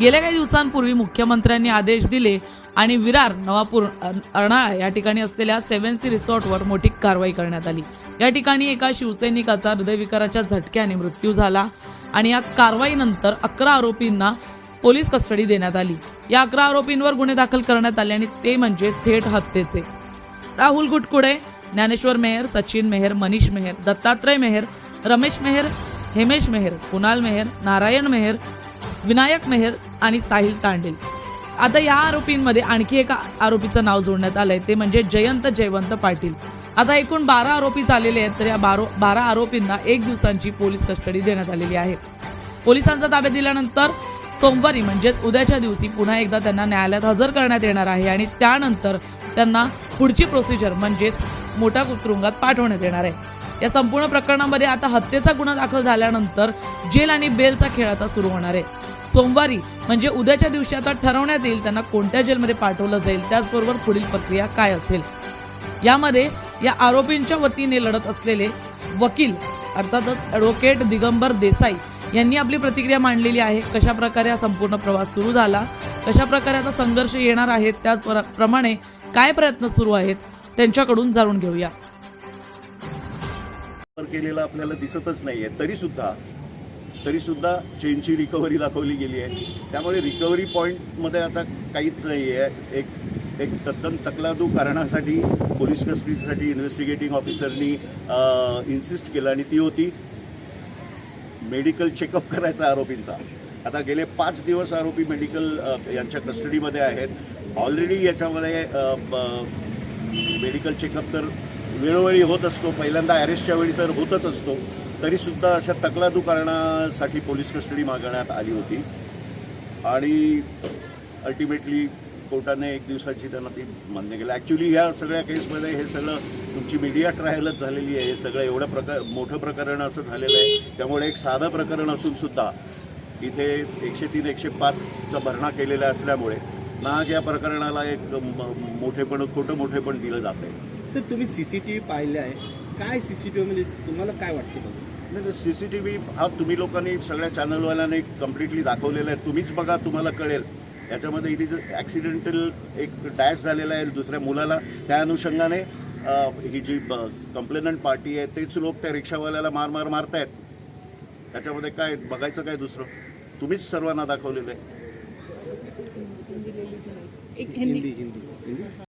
गेल्या काही दिवसांपूर्वी मुख्यमंत्र्यांनी आदेश दिले आणि विरार नवापूर अर्णाळा या ठिकाणी असलेल्या सेव्हन सी रिसॉर्टवर मोठी कारवाई करण्यात आली. या ठिकाणी एका शिवसैनिकाचा हृदयविकाराच्या झटक्याने मृत्यू झाला आणि या कारवाईनंतर अकरा आरोपींना पोलीस कस्टडी देण्यात आली. या अकरा आरोपींवर गुन्हे दाखल करण्यात आले आणि ते म्हणजे थेट हत्येचे. राहुल गुटकुडे ज्ञानेश्वर मेहर सचिन मेहर मनीष मेहर दत्तात्रय मेहर रमेश मेहर हेमेश मेहर कुणाल मेहर नारायण मेहर विनायक मेहर आणि साहिल तांडेल. आता या आरोपींमध्ये आणखी एका आरोपीचं नाव जोडण्यात आलंय. ते म्हणजे जयंत जयवंत पाटील. आता एकूण बारा आरोपी झालेले आहेत तर या बारो बारा आरोपींना एक दिवसांची पोलीस कस्टडी देण्यात आलेली आहे. पोलिसांचा ताब्यात दिल्यानंतर सोमवारी म्हणजेच उद्याच्या दिवशी पुन्हा एकदा त्यांना न्यायालयात हजर करण्यात येणार आहे आणि त्यानंतर त्यांना पुढची प्रोसिजर म्हणजेच मोठ्या तुरुंगात पाठवण्यात येणार आहे. या संपूर्ण प्रकरणामध्ये आता हत्येचा गुन्हा दाखल झाल्यानंतर जेल आणि बेलचा खेळ आता सुरू होणार आहे. सोमवारी म्हणजे उद्याच्या दिवशी आता ठरवण्यात येईल त्यांना कोणत्या जेलमध्ये पाठवलं जाईल त्याचबरोबर पुढील प्रक्रिया काय असेल. यामध्ये या आरोपींच्या वतीने लढत असलेले वकील अर्थातच ॲडव्होकेट दिगंबर देसाई यांनी आपली प्रतिक्रिया मांडलेली आहे. कशा प्रकारे हा संपूर्ण प्रवास सुरू झाला? कशा प्रकारे आता संघर्ष येणार आहेत? त्याच प्र- प्रमाणे काय प्रयत्न सुरू आहेत? त्यांच्याकडून जाणून घेऊया. वापर केलेला आपल्याला दिसतच नाही आहे तरीसुद्धा तरीसुद्धा चेनची रिकव्हरी दाखवली गेली आहे. त्यामुळे रिकव्हरी पॉईंटमध्ये आता काहीच नाही आहे एक एक तद्दन तकलादू कारणासाठी पोलीस कस्टडीसाठी इन्व्हेस्टिगेटिंग ऑफिसरनी इन्सिस्ट केलं आणि ती होती मेडिकल चेकअप करायचा आरोपींचा. आता गेले पाच दिवस आरोपी मेडिकल यांच्या कस्टडीमध्ये आहेत. ऑलरेडी याच्यामध्ये मेडिकल चेकअप तर वेळोवेळी होत असतो. पहिल्यांदा अरेस्टच्या वेळी तर होतच असतो. तरीसुद्धा अशा तकलादू कारणासाठी पोलीस कस्टडी मागण्यात आली होती. आणि अल्टिमेटली कोर्टाने एक दिवसाची त्यांना ती मान्य केलं. ॲक्च्युली ह्या सगळ्या केसमध्ये हे सगळं तुमची मीडिया ट्रायलच झालेली आहे. हे सगळं एवढं प्रकार मोठं प्रकरण असं झालेलं आहे. त्यामुळे एक साधं प्रकरण असूनसुद्धा इथे एकशे तीन एकशे पाचचा भरणा केलेला असल्यामुळे नाग या प्रकरणाला एक म- मोठेपण खोटं मोठेपण दिलं जात आहे सर तुम्ही सी सी टी व्ही पाहिले आहे. काय सी सी टी व्हीमध्ये तुम्हाला काय वाटते बघा नाही सी सी टी व्ही हा तुम्ही लोकांनी सगळ्या चॅनलवाल्यांनी कम्प्लिटली दाखवलेला आहे. तुम्हीच बघा तुम्हाला कळेल. याच्यामध्ये इट इज ॲक्सिडेंटल एक डॅश झालेला आहे दुसऱ्या मुलाला. त्या अनुषंगाने ही जी कंप्लेनंट पार्टी आहे तेच लोक त्या रिक्षावाल्याला मार मार मारतायत. त्याच्यामध्ये काय बघायचं काय दुसरं? तुम्हीच सर्वांना दाखवलेलं आहे. हिंदी हिंदी.